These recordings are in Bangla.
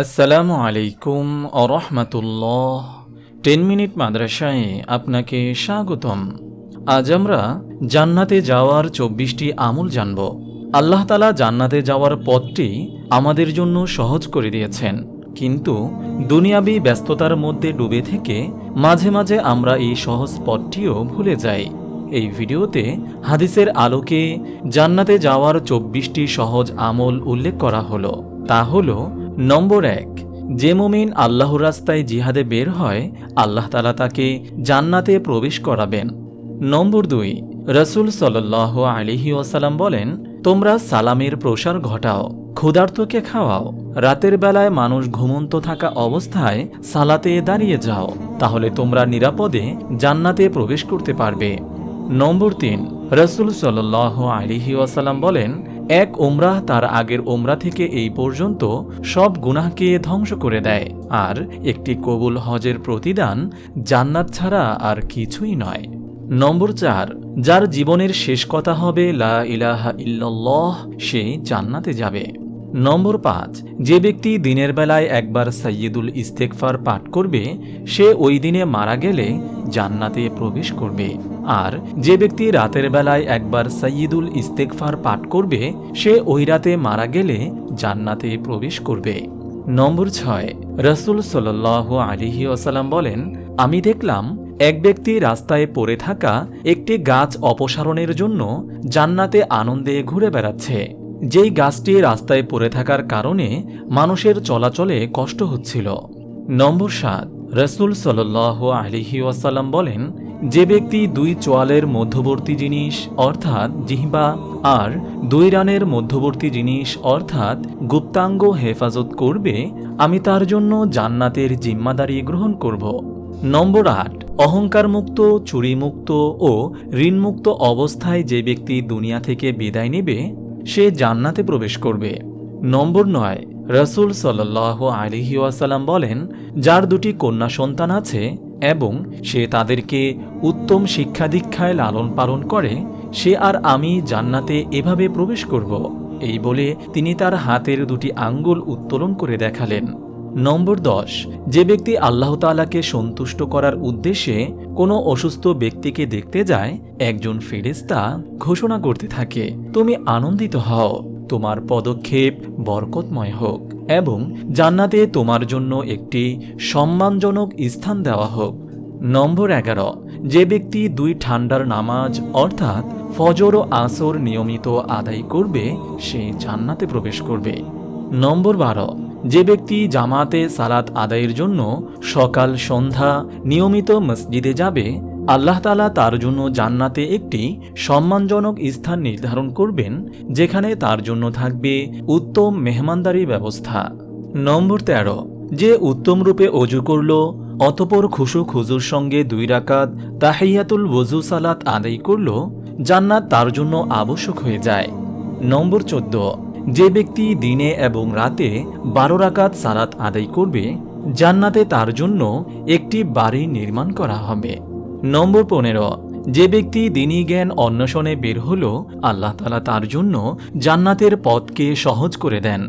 আসসালামু আলাইকুম আরহামতুল্লাহ টেন মিনিট মাদ্রাসায় আপনাকে স্বাগতম। আজ আমরা জান্নাতে যাওয়ার চব্বিশটি আমল জানব। আল্লাহ তালা জান্নাতে যাওয়ার পথটি আমাদের জন্য সহজ করে দিয়েছেন। কিন্তু দুনিয়াবি ব্যস্ততার মধ্যে ডুবে থেকে মাঝে মাঝে আমরা এই সহজ পথটিও ভুলে যাই। এই ভিডিওতে হাদিসের আলোকে জান্নাতে যাওয়ার চব্বিশটি সহজ আমল উল্লেখ করা হলো। তা হলো নম্বর এক, যে মুমিন আল্লাহর রাস্তায় জিহাদে বের হয়, আল্লাহ তালা তাকে জান্নাতে প্রবেশ করাবেন। নম্বর দুই, রসুল সাল্লাহ আলিহি ওয়াসালাম বলেন, তোমরা সালামের প্রসার ঘটাও, ক্ষুধার্তকে খাওয়াও, রাতের বেলায় মানুষ ঘুমন্ত থাকা অবস্থায় সালাতে দাঁড়িয়ে যাও, তাহলে তোমরা নিরাপদে জান্নাতে প্রবেশ করতে পারবে। নম্বর তিন, রসুল সাল্লাহ আলিহি ওয়াসাল্লাম বলেন এক ওমরাহ তার আগের ওমরা থেকে এই পর্যন্ত সব গুনাহকে ধ্বংস করে দেয়। আর একটি কবুল হজের প্রতিদান জান্নাত ছাড়া আর কিছুই নয়। নম্বর চার, যার জীবনের শেষ কথা হবে, লা ইলাহা ইল্লাল্লাহ সে জান্নাতে যাবে। নম্বর পাঁচ, যে ব্যক্তি দিনের বেলায় একবার সৈয়দুল ইস্তেকফার পাঠ করবে, সে ওই দিনে মারা গেলে জান্নাতে প্রবেশ করবে। আর যে ব্যক্তি রাতের বেলায় একবার সৈয়দুল ইস্তেকফার পাঠ করবে, সে ওই রাতে মারা গেলে জান্নাতে প্রবেশ করবে। নম্বর ছয়, রসুল সাল আলিহি আসালাম বলেন, আমি দেখলাম এক ব্যক্তি রাস্তায় পড়ে থাকা একটি গাছ অপসারণের জন্য জান্নাতে আনন্দে ঘুরে বেড়াচ্ছে। যেই গাছটি রাস্তায় পড়ে থাকার কারণে মানুষের চলাচলে কষ্ট হচ্ছিল। নম্বর সাত, রসুল সাল আলিহি ওয়াসাল্লাম বলেন, যে ব্যক্তি দুই চোয়ালের মধ্যবর্তী জিনিস, অর্থাৎ জিহ্বা, আর দুই রানের মধ্যবর্তী জিনিস, অর্থাৎ গুপ্তাঙ্গ হেফাজত করবে, আমি তার জন্য জান্নাতের জিম্মাদারি গ্রহণ করব। নম্বর আট, অহংকারমুক্ত, চুরিমুক্ত ও ঋণমুক্ত অবস্থায় যে ব্যক্তি দুনিয়া থেকে বিদায় নেবে সে জান্নাতে প্রবেশ করবে। নম্বর নয়, রসুল সাল্লাহ আলিহি ওয়াসাল্লাম বলেন, যার দুটি কন্যা সন্তান আছে এবং সে তাদেরকে উত্তম শিক্ষা দীক্ষায় লালন পালন করে, সে আর আমি জান্নাতে এভাবে প্রবেশ করব। এই বলে তিনি তার হাতের দুটি আঙ্গুল উত্তোলন করে দেখালেন। নম্বর দশ, যে ব্যক্তি আল্লাহ তালাকে সন্তুষ্ট করার উদ্দেশ্যে কোনো অসুস্থ ব্যক্তিকে দেখতে যায়, একজন ফেরেস্তা ঘোষণা করতে থাকে, তুমি আনন্দিত হও, তোমার পদক্ষেপ বরকতময় হোক এবং জান্নাতে তোমার জন্য একটি সম্মানজনক স্থান দেওয়া হোক। নম্বর এগারো, যে ব্যক্তি দুই ঠান্ডার নামাজ অর্থাৎ ফজর ও আসর নিয়মিত আদায় করবে, সে জান্নাতে প্রবেশ করবে। নম্বর বারো যে ব্যক্তি জামাতে সালাত আদায়ের জন্য সকাল, সন্ধ্যা নিয়মিত মসজিদে যাবে, আল্লাহ তালা তার জন্য জান্নাতে একটি সম্মানজনক স্থান নির্ধারণ করবেন, যেখানে তার জন্য থাকবে উত্তম মেহমানদারি ব্যবস্থা। নম্বর তেরো, যে উত্তম রূপে অজু করল, অতপর খুশু খুজুর সঙ্গে দুই রাকাত তাহিয়াতুল ওজু সালাত আদায় করল, জান্নাত তার জন্য আবশ্যক হয়ে যায়। নম্বর চোদ্দ যে ব্যক্তি দিনে এবং রাতে বারো রাকাত সালাত আদায় করবে, জান্নাতে তার জন্য একটি বাড়ি নির্মাণ করা হবে। নম্বর পনেরো, যে ব্যক্তি দিনী জ্ঞান অন্বেষণে বের হল, আল্লাহ তালা তার জন্য জান্নাতের পথকে সহজ করে দেন।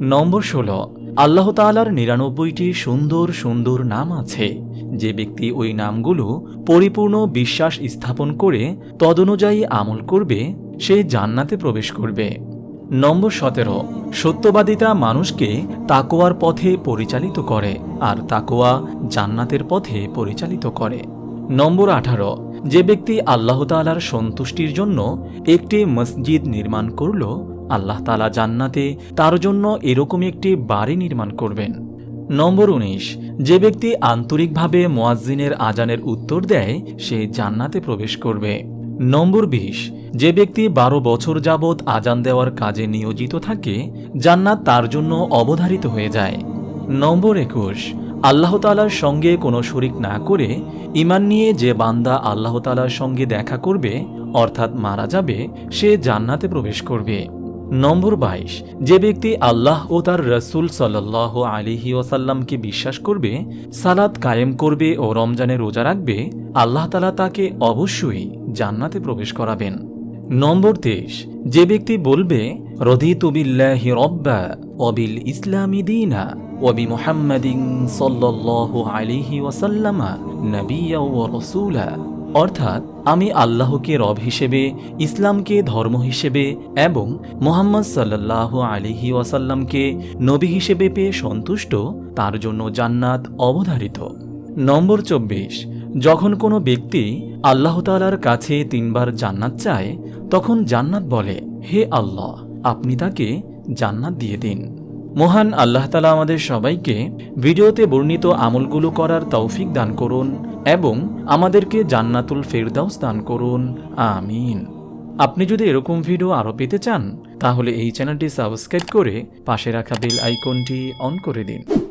নম্বর ষোলো, আল্লাহ তালার নিরানব্বইটি সুন্দর সুন্দর নাম আছে। যে ব্যক্তি ওই নামগুলো পরিপূর্ণ বিশ্বাস স্থাপন করে তদনুযায়ী আমল করবে, সে জান্নাতে প্রবেশ করবে। নম্বর সতেরো, সত্যবাদিতা মানুষকে তাকোয়ার পথে পরিচালিত করে আর তাকোয়া জান্নাতের পথে পরিচালিত করে। নম্বর আঠারো, যে ব্যক্তি আল্লাহ তালার সন্তুষ্টির জন্য একটি মসজিদ নির্মাণ করল, আল্লাহ তালা জান্নাতে তার জন্য এরকম একটি বাড়ি নির্মাণ করবেন। নম্বর উনিশ, যে ব্যক্তি আন্তরিকভাবে মোয়াজ্জিনের আজানের উত্তর দেয়, সে জান্নাতে প্রবেশ করবে। নম্বর বিশ যে ব্যক্তি বারো বছর যাবৎ আজান দেওয়ার কাজে নিয়োজিত থাকে, জান্নাত তার জন্য অবধারিত হয়ে যায়। নম্বর একুশ, আল্লাহ তালার সঙ্গে কোনো শরিক না করে ইমান নিয়ে যে বান্দা আল্লাহ তালার সঙ্গে দেখা করবে, অর্থাৎ মারা যাবে, সে জান্নাতে প্রবেশ করবে। নম্বর বাইশ, যে ব্যক্তি আল্লাহ ও তার রসুল সাল্লাহ আলিহি ওসাল্লামকে বিশ্বাস করবে, সালাত কায়েম করবে ও রমজানে রোজা রাখবে, আল্লাহ তালা তাকে অবশ্যই জান্নাতে প্রবেশ করাবেন। নম্বর তেইশ, যে ব্যক্তি বলবে, রদিতু বিল্লাহি রব্বা ওয়াবিল ইসলামি দীনা ওয়াবি মুহাম্মাদিন সাল্লাল্লাহু আলাইহি ওয়াসাল্লামা নাবিয়্যা ওয়া রাসূলা। অর্থাৎ, আমি আল্লাহকে রব হিসেবে, ইসলামকে ধর্ম হিসেবে এবং মোহাম্মদ সাল্লাহ আলিহি ওয়াসাল্লামকে নবী হিসেবে পেয়ে সন্তুষ্ট, তার জন্য জান্নাত অবধারিত। নম্বর চব্বিশ যখন কোনো ব্যক্তি আল্লাহ তালার কাছে তিনবার জান্নাত চায়, তখন জান্নাত বলে, হে আল্লাহ, আপনি তাকে জান্নাত দিয়ে দিন। মহান আল্লাহ তালা আমাদের সবাইকে ভিডিওতে বর্ণিত আমলগুলো করার তৌফিক দান করুন এবং আমাদেরকে জান্নাতুল ফেরদাউস দান করুন। আমিন। আপনি যদি এরকম ভিডিও আরও পেতে চান, তাহলে এই চ্যানেলটি সাবস্ক্রাইব করে পাশে রাখা বেল আইকনটি অন করে দিন।